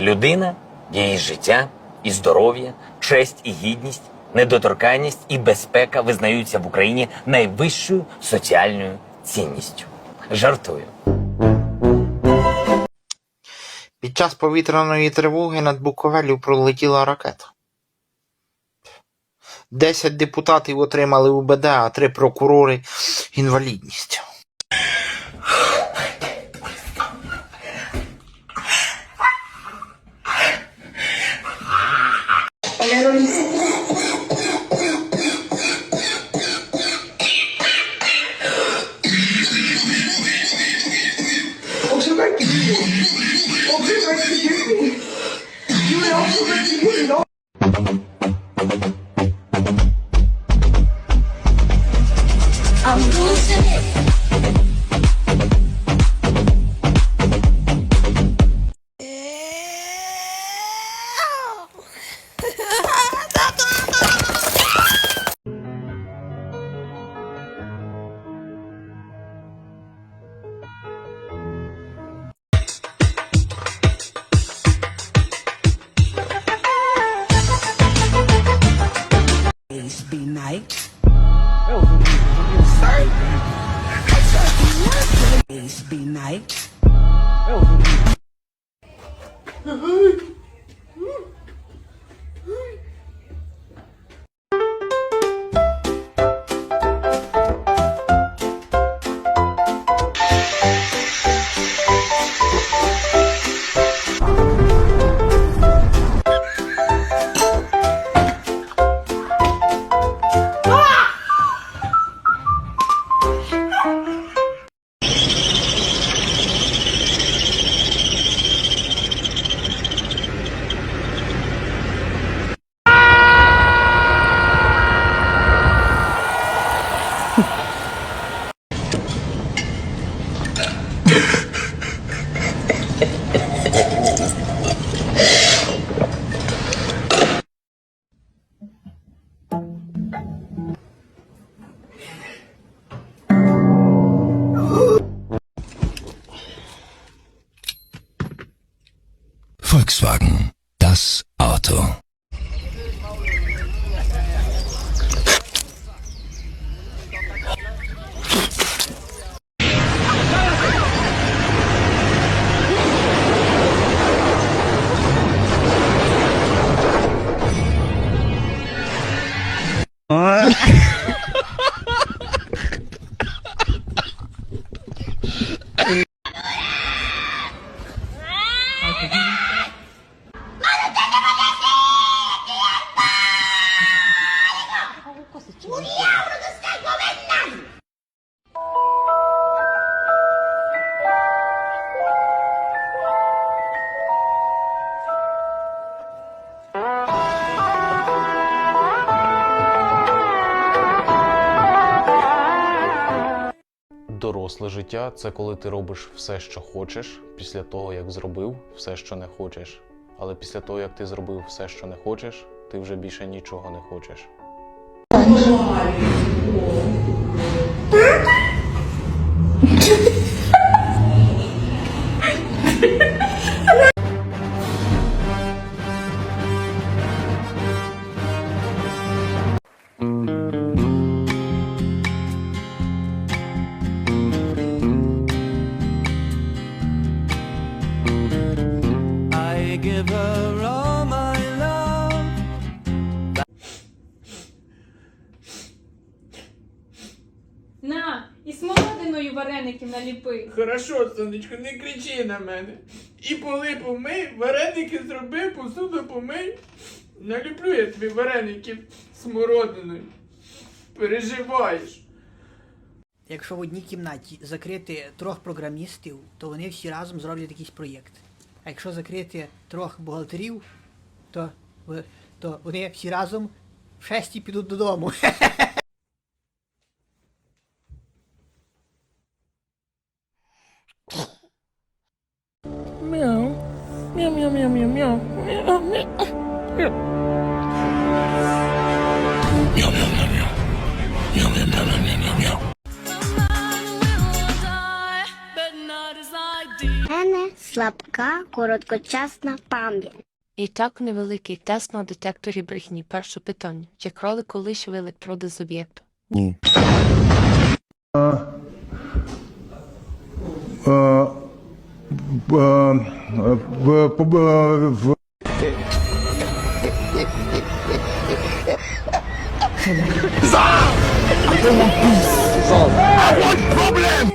Людина, її життя і здоров'я, честь і гідність, недоторканність і безпека визнаються в Україні найвищою соціальною цінністю. Жартую. Під час повітряної тривоги над Буковелю пролетіла ракета. Десять депутатів отримали УБД, а три прокурори інвалідність. ないのに。奥様に、奥様に、夢を奥様に、夢の。Vai. É o Ai, Volkswagen. Das Auto. Доросле життя це коли ти робиш все, що хочеш, після того, як зробив все, що не хочеш. Але після того, як ти зробив все, що не хочеш, ти вже більше нічого не хочеш. Give her all my love. На, і смородиною вареників наліпи. Хорошо, сонечко, не кричи на мене. І поли помий, вареники зроби, посуду помий. Наліплю я тобі вареників смородиною. Переживаєш. Якщо в одній кімнаті закрити трьох програмістів, то вони всі разом зроблять якийсь проєкт. А якщо закрити трьох бухгалтерів, то, то вони всі разом в шесті підуть додому. мене слабка, короткочасна пам'ять. І так невеликий тест на детекторі брехні. Перше питання. Чи крали колись ви електроди з об'єкту? Ні. Around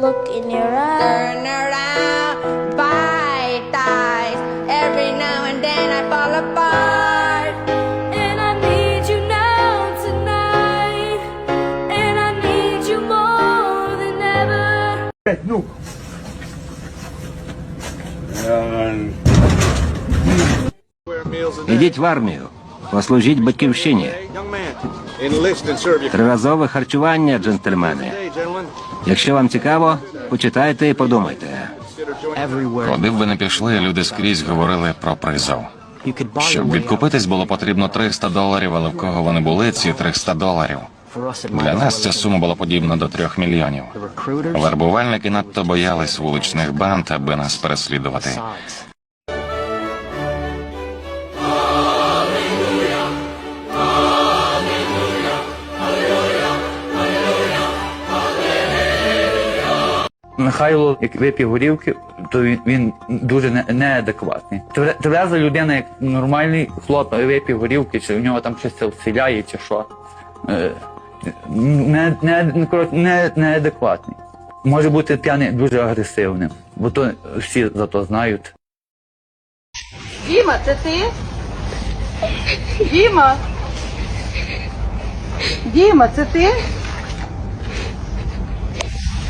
look in your eyes. Turn around, bite eyes. Every now and then I fall apart. And I need you now tonight. And I need you more than ever. Ідіть в армію, послужіть батьківщині. Триразове харчування, джентльмени. Якщо вам цікаво, почитайте і подумайте. Куди б ви не пішли, люди скрізь говорили про призов. Щоб відкупитись, було потрібно 300 доларів, але в кого вони були, ці 300 доларів. Для нас ця сума була подібна до трьох мільйонів. Вербувальники надто боялись вуличних банд, аби нас переслідувати. Михайло, як вип'є горівки, то він, він дуже не, неадекватний. Твереза людина, як нормальний хлоп, вип'є горівки, чи в нього там щось це вселяє, чи що. Е, не, не, не, неадекватний. Може бути п'яний дуже агресивним, бо то всі за то знають. Діма, це ти? Діма? Діма, це ти?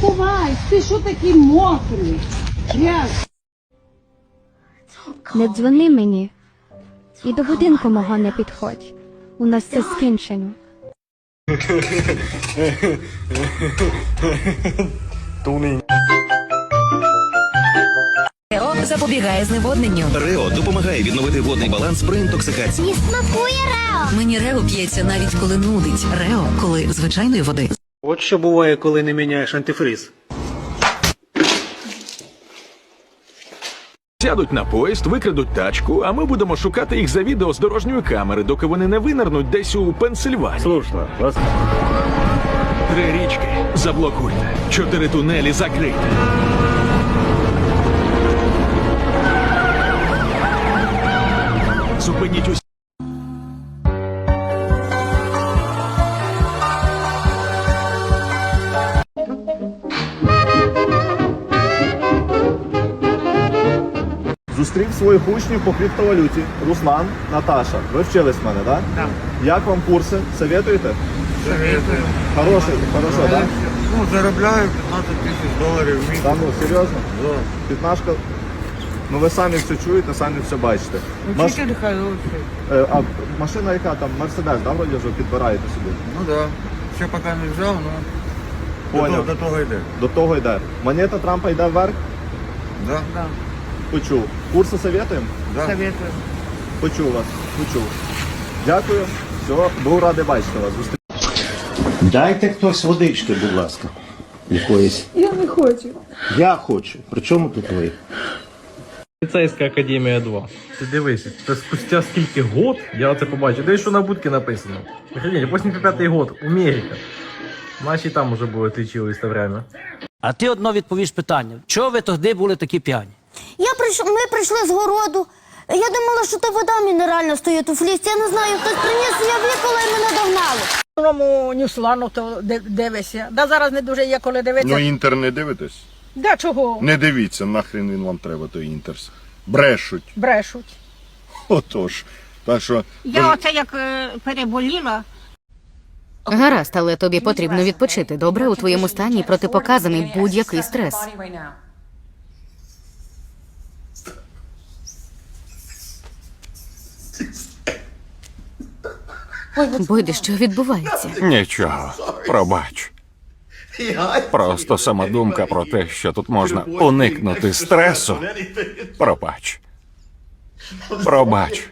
Ховай, ти що такий мокрий? Не дзвони мені. І до будинку мого не підходь. У нас все скінчено. Запобігає зневодненню. Рео допомагає відновити водний баланс при інтоксикації. Не смакує Рео! Мені Рео п'ється навіть коли нудить. Рео, коли звичайної води. От що буває, коли не міняєш антифриз. Сядуть на поїзд, викрадуть тачку, а ми будемо шукати їх за відео з дорожньої камери, доки вони не винирнуть десь у Пенсильванії. Слушно, вас Три річки заблокуйте. Чотири тунелі закрийте. Зупиніть усі. Зустрів своїх учнів по криптовалюті. Руслан, Наташа. Ви вчились в мене, так? Так. Як вам курси? Советуєте? Советую. Хороший, хорошо, так? Ну, заробляю 15 тисяч доларів в місяць. Та ну, серйозно? П'ятнашка. Ну ви самі все чуєте, самі все бачите. Маш... Е, А машина яка там, Мерседес, да, вроді вже підбираєте собі? Ну да. Ще поки не взяв, ну Поняв. до того йде. До того йде. Монета Трампа йде вверх? Да? Почув. Курси советуємо? Да. Почув вас, почув. Дякую. Все, був радий бачити вас. Дайте хтось водички, будь ласка. Якоїсь. Я не хочу. Я хочу. При чому тут ви? Поліцейська академія 2. Ти дивись, це спустя скільки год я це побачив. Дивись, що на будці написано. Охренеть, 85-й год, Америка. Наші там уже були тичили в время. А ти одно відповіш питання. Чого ви тоді були такі п'яні? Я прийшов, ми прийшли з городу. Я думала, що то вода мінеральна стоїть у флісті. Я не знаю, хтось приніс, я випила і мене догнали. Тому Ньюслану то дивишся. Да зараз не дуже є коли дивитися. інтер не дивитесь? Да чого? Не дивіться, нахрен він вам треба, той інтерс. Брешуть. Брешуть. Отож. Так що. Я оце як переболіла. Гаразд, але тобі потрібно відпочити. Добре, у твоєму стані протипоказаний будь-який стрес. Бойде, що відбувається? Нічого, пробач. Просто сама думка про те, що тут можна уникнути стресу. Пробач. Пробач.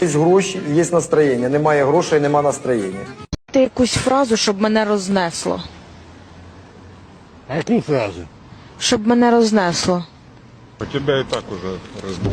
Є гроші, є настроєння. Немає грошей, нема настроєння. Ти якусь фразу, щоб мене рознесло. А яку фразу? Щоб мене рознесло. У тебе і так уже розбув.